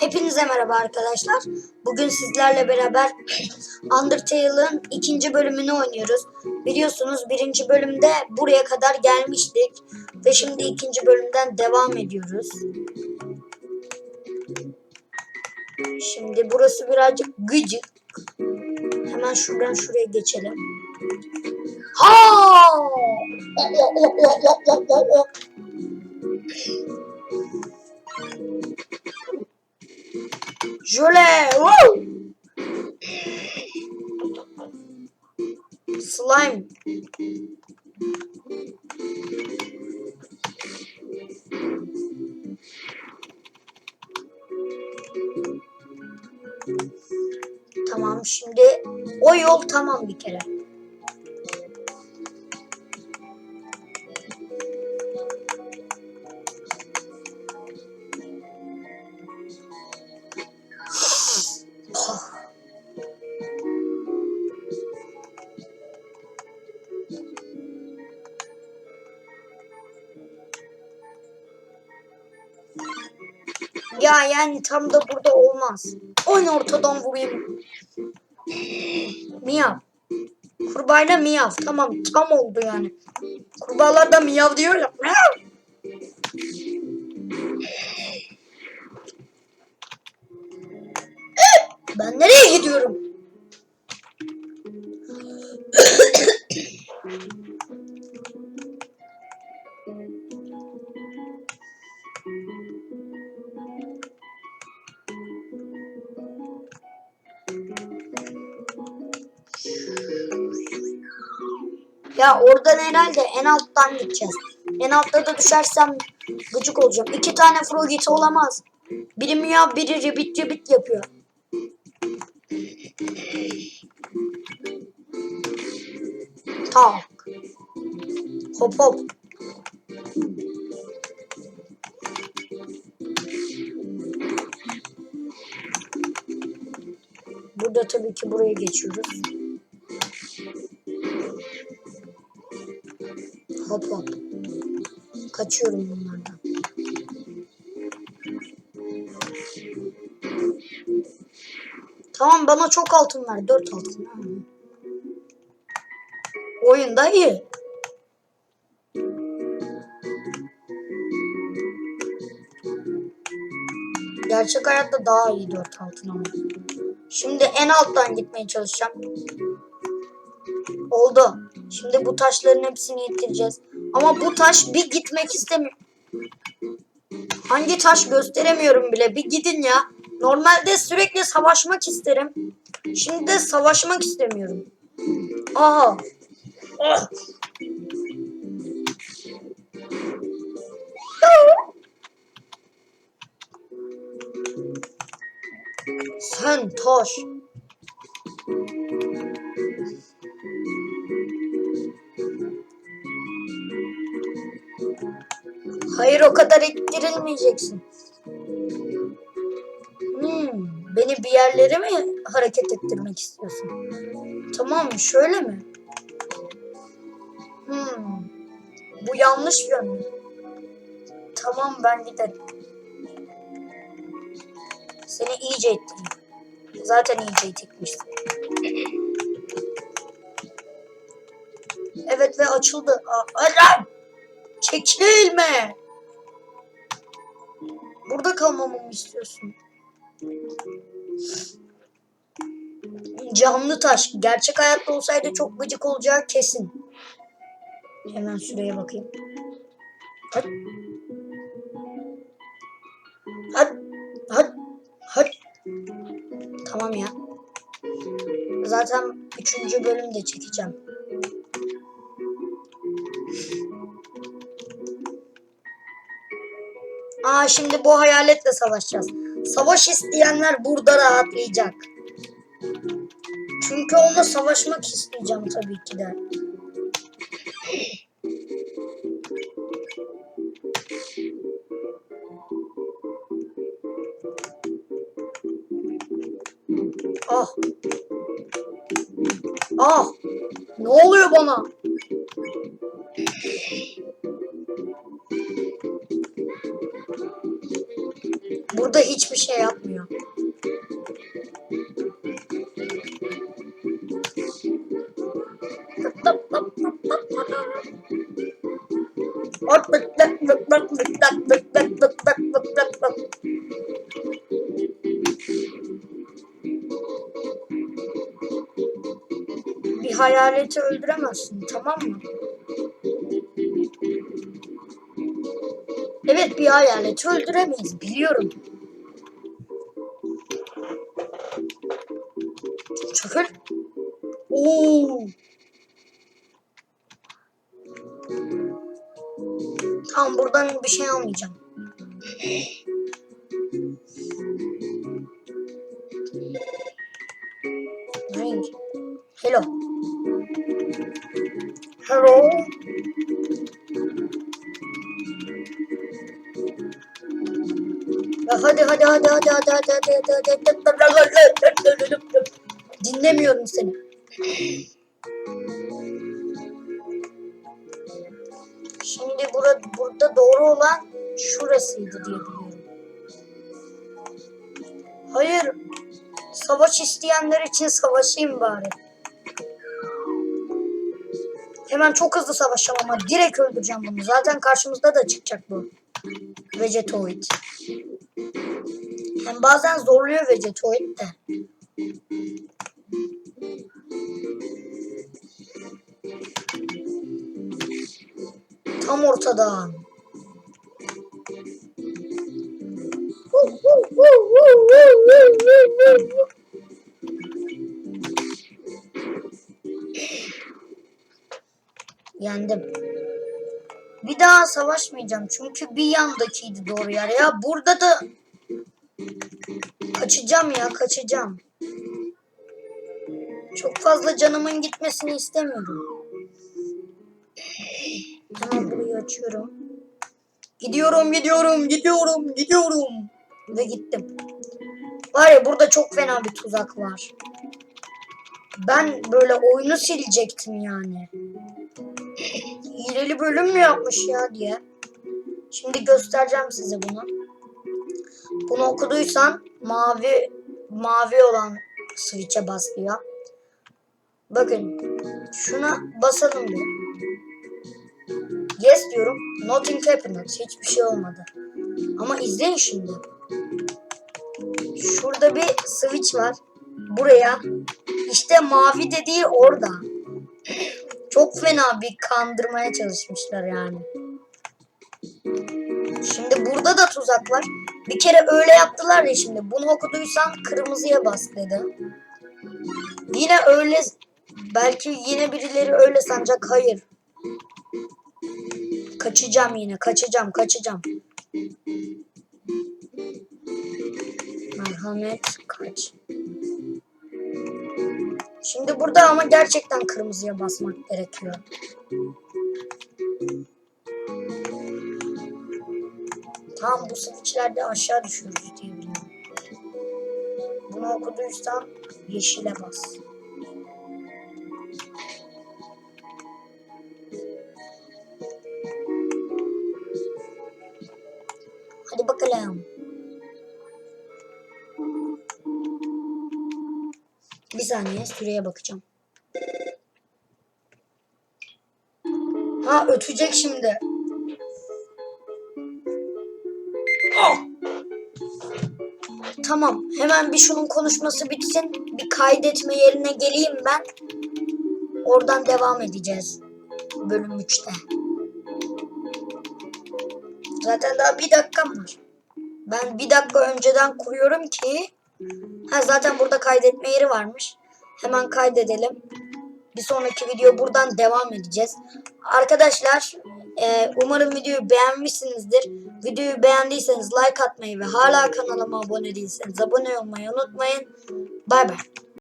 Hepinize merhaba arkadaşlar. Bugün sizlerle beraber Undertale'ın ikinci bölümünü oynuyoruz. Biliyorsunuz birinci bölümde buraya kadar gelmiştik. Ve şimdi ikinci bölümden devam ediyoruz. Şimdi burası birazcık gıcık. Hemen şuradan şuraya geçelim. Ha! Jöle! Woo! Slime. Tamam şimdi o yol tamam bir kere. Ya yani tam da burada olmaz. Oyun ortadan vurayım. Miyav. Kurbağayla miyav. Tamam tam oldu yani. Kurbağalar da miyav diyor ya. Miyav. Ben nereye gidiyorum? Ya oradan herhalde en alttan gideceğiz. En altta da düşersem gıcık olacağım. İki tane Frogit olamaz. Biri miyav biri ribbit ribbit yapıyor. Tak. Hop hop. Burada tabii ki buraya geçiyoruz. Hop hop. Kaçıyorum bunlardan. Tamam bana çok altın ver. Dört altın. Ha. Oyunda iyi. Gerçek hayatta daha iyi dört altın ama. Şimdi en alttan gitmeye çalışacağım. Oldu. Şimdi bu taşların hepsini getireceğiz. Ama bu taş bir gitmek istemiyor. Hangi taş gösteremiyorum bile. Bir gidin ya. Normalde sürekli savaşmak isterim. Şimdi de savaşmak istemiyorum. Aha. Ah. Sen taş. Hayır o kadar ittirilmeyeceksin. Hmm, beni bir yerlere mi hareket ettirmek istiyorsun? Tamam şöyle mi? Hmm, bu yanlış yön. Tamam ben giderim. Seni iyice ittireyim. Zaten iyice itikmişsin. Evet ve açıldı. Alarm! Çekilme! Burada kalmamı mı istiyorsun? Canlı taş. Gerçek hayatta olsaydı çok gıcık olacağı kesin. Hemen şuraya bakayım. Hadi. Hadi. Hadi. Hadi. Tamam ya. Zaten üçüncü bölümde çekeceğim. Aa şimdi bu hayaletle savaşacağız. Savaş isteyenler burada rahatlayacak. Çünkü onunla savaşmak isteyeceğim tabii ki de. Ah. Ah. Ne oluyor bana? Burada hiçbir şey yapmıyor. Bir hayaleti öldüremezsin tamam mı? Evet bir hayaleti öldüremeyiz biliyorum. Çakır. Oo. Tamam buradan bir şey almayacağım. Ring. Hello. Hello. Ya hadi hadi hadi hadi hadi hadi hadi hadi hadi hadi Dinlemiyorum seni. Şimdi burada, burada doğru olan şurasıydı diye biliyorum. Hayır. Savaş isteyenler için savaşayım bari. Hemen çok hızlı savaşacağım ama direkt öldüreceğim bunu. Zaten karşımızda da çıkacak bu. Vegetoid. Hem bazen zorluyor Vegetoid de. Tam ortadan. Yendim. Bir daha savaşmayacağım çünkü bir yandakiydi doğru yer. Ya burada da kaçacağım ya kaçacağım. Çok fazla canımın gitmesini istemiyorum. Açıyorum. Gidiyorum, gidiyorum, gidiyorum, gidiyorum. Ve gittim. Var ya burada çok fena bir tuzak var. Ben böyle oyunu silecektim yani. Hileli bölüm mü yapmış ya diye. Şimdi göstereceğim size bunu. Bunu okuduysan mavi mavi olan switch'e bas diyor. Bakın şuna basalım bir. Yes diyorum. Nothing happened. Hiçbir şey olmadı. Ama izleyin şimdi. Şurada bir switch var. Buraya. İşte mavi dediği orada. Çok fena bir kandırmaya çalışmışlar yani. Şimdi burada da tuzak var. Bir kere öyle yaptılar ya şimdi. Bunu okuduysan kırmızıya bas dedi. Yine öyle belki yine birileri öyle sanacak. Hayır. Kaçacağım yine. Kaçacağım. Kaçacağım. Merhamet kaç. Şimdi burada ama gerçekten kırmızıya basmak gerekiyor. Tam bu switchlerde aşağı düşüyoruz diye biliyorum. Bunu okuduysan yeşile bas. Bakalım. Bir saniye süreye bakacağım. Ha ötecek şimdi. Oh! Tamam hemen bir şunun konuşması bitsin. Bir kaydetme yerine geleyim ben. Oradan devam edeceğiz. Bölüm 3'te. Zaten daha bir dakikam var. Ben bir dakika önceden kuruyorum ki ha zaten burada kaydetme yeri varmış. Hemen kaydedelim. Bir sonraki video buradan devam edeceğiz. Arkadaşlar e, umarım videoyu beğenmişsinizdir. Videoyu beğendiyseniz like atmayı ve hala kanalıma abone değilseniz abone olmayı unutmayın. Bay bay.